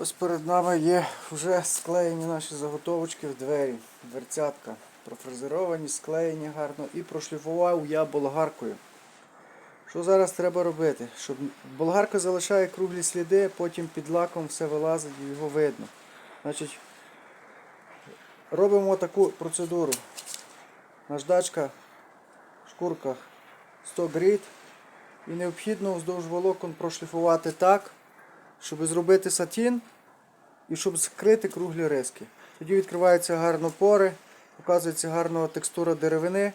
Ось перед нами є вже склеєні наші заготовочки в двері, дверцятка. Профрезеровані, склеєні гарно і прошліфував я болгаркою. Що зараз треба робити? Щоб болгарка залишає круглі сліди, потім під лаком все вилазить і його видно. Значить, робимо таку процедуру. Наждачка в шкурках 100 грит і необхідно вздовж волокон прошліфувати так, щоб зробити сатін і щоб скрити круглі риски. Тоді відкриваються гарно пори, показується гарна текстура деревини.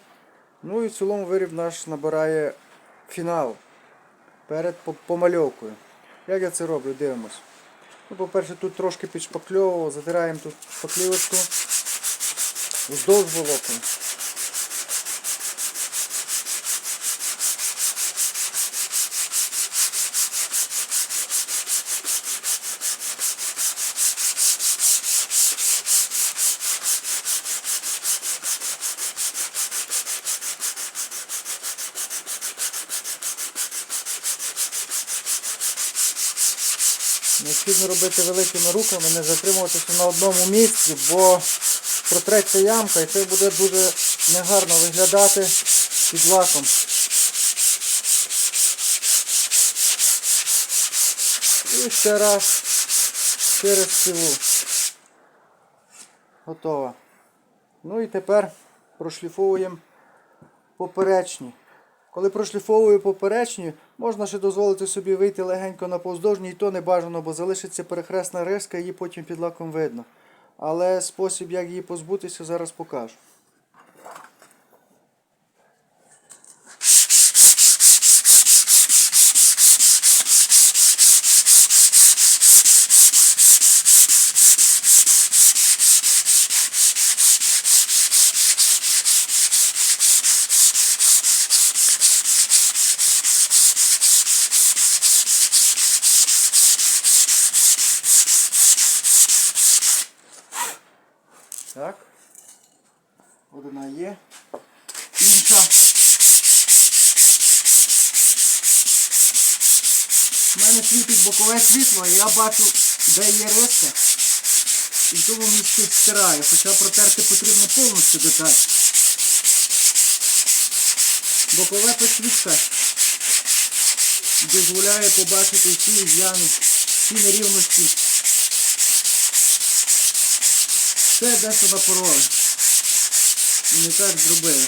Ну і в цілому виріб наш набирає фінал перед помальовкою. Як я це роблю? Дивимось. Ну, по-перше, тут трошки підшпакльовував, затираємо тут шпаклівочку вздовж волокон. Необхідно робити великими руками, не затримуватися на одному місці, бо протреться ямка і це буде дуже негарно виглядати під лаком. І ще раз через цілу. Готово. Ну і тепер прошліфовуємо поперечні. Коли прошліфовую поперечню, можна ще дозволити собі вийти легенько на повздовжній, і то не бажано, бо залишиться перехресна риска, її потім під лаком видно. Але спосіб, як її позбутися, зараз покажу. Так. Одна є. Інша. У мене світить бокове світло, і я бачу, де є риска. І в тому місці стираю, хоча протерти потрібно повністю деталь. Бокове підсвітка дозволяє побачити всі з'яни, всі нерівності. Все десь напороли. І не так зробили.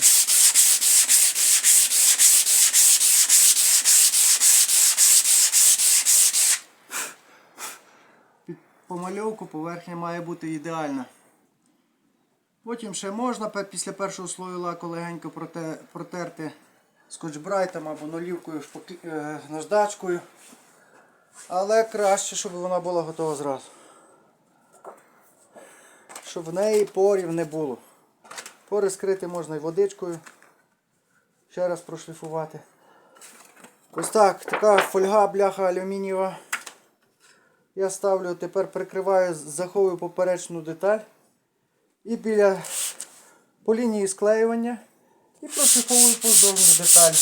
Під помальовку поверхня має бути ідеальна. Потім ще можна після першого слою лаку легенько проте- протерти скотчбрайтом або нулівкою е, наждачкою. Але краще, щоб вона була готова зразу щоб в неї порів не було. Пори скрити можна і водичкою. Ще раз прошліфувати. Ось так, така фольга, бляха алюмінієва. Я ставлю, тепер прикриваю, заховую поперечну деталь. І біля по лінії склеювання і прошліфовую поздовжну деталь,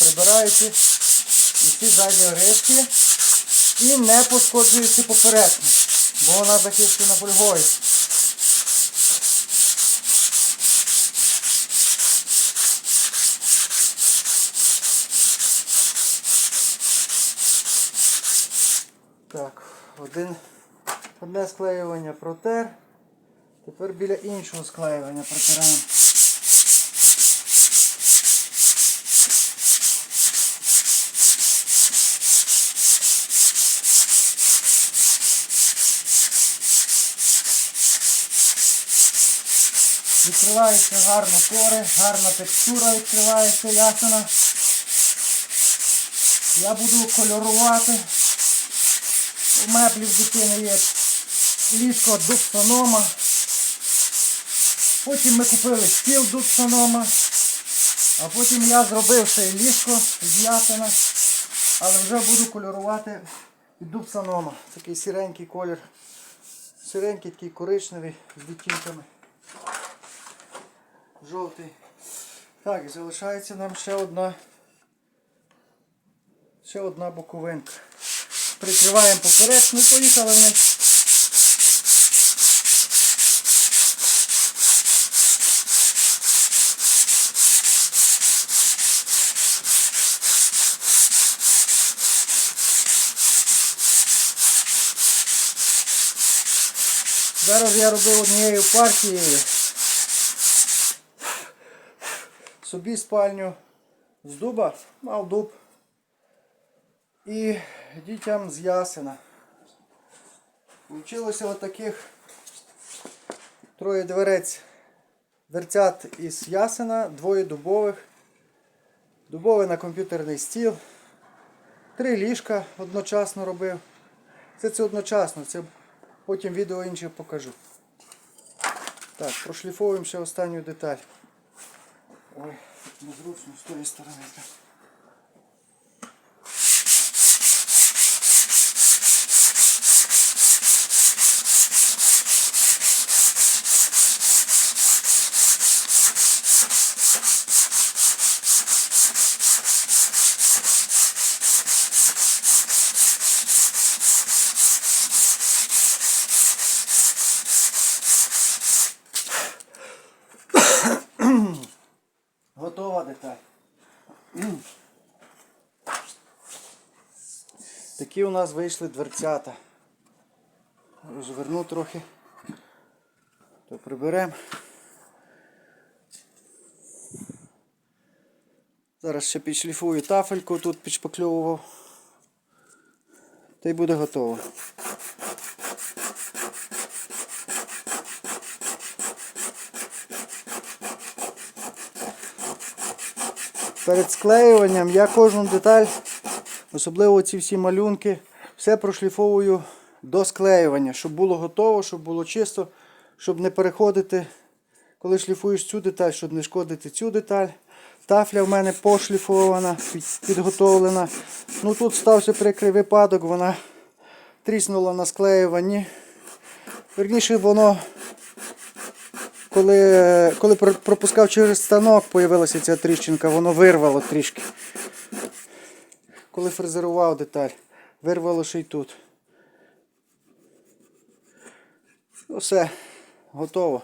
прибираючи усі задні риски і не пошкоджуючи поперечну, бо вона захищена фольгою. Так, один, одне склеювання протер. Тепер біля іншого склеювання протираємо. Відкриваються гарно пори, гарна текстура відкривається ясена. Я буду кольорувати. У меблів дитини є ліжко дубсонома. Потім ми купили стіл дубсонома. А потім я зробив ще ліжко з ясена. Але вже буду кольорувати від дубсонома. Такий сіренький колір. Сіренький, такий коричневий з відтінками. Жовтий. Так, і залишається нам ще одна. Ще одна боковинка прикриваємо поперек, ну поїхали в нас. Зараз я робив однією партією собі спальню з дуба, мав дуб і дітям з ясена. Получилося отаких троє дверець, дверцят із ясена, двоє дубових, дубовий на комп'ютерний стіл, три ліжка одночасно робив. Це це одночасно, це потім відео інше покажу. Так, прошліфовуємо ще останню деталь. Ой, незручно з тої сторони. так. Готова деталь. М. Такі у нас вийшли дверцята. Розверну трохи. То приберемо. Зараз ще підшліфую тафельку, тут підшпакльовував. Та й буде готово. Перед склеюванням я кожну деталь, особливо ці всі малюнки, все прошліфовую до склеювання, щоб було готово, щоб було чисто, щоб не переходити, коли шліфуєш цю деталь, щоб не шкодити цю деталь. Тафля в мене пошліфована, підготовлена. Ну тут стався прикрий випадок, вона тріснула на склеюванні. Верніше воно коли, коли пропускав через станок, появилася ця тріщинка, воно вирвало трішки. Коли фрезерував деталь, вирвало ще й тут. Все, готово.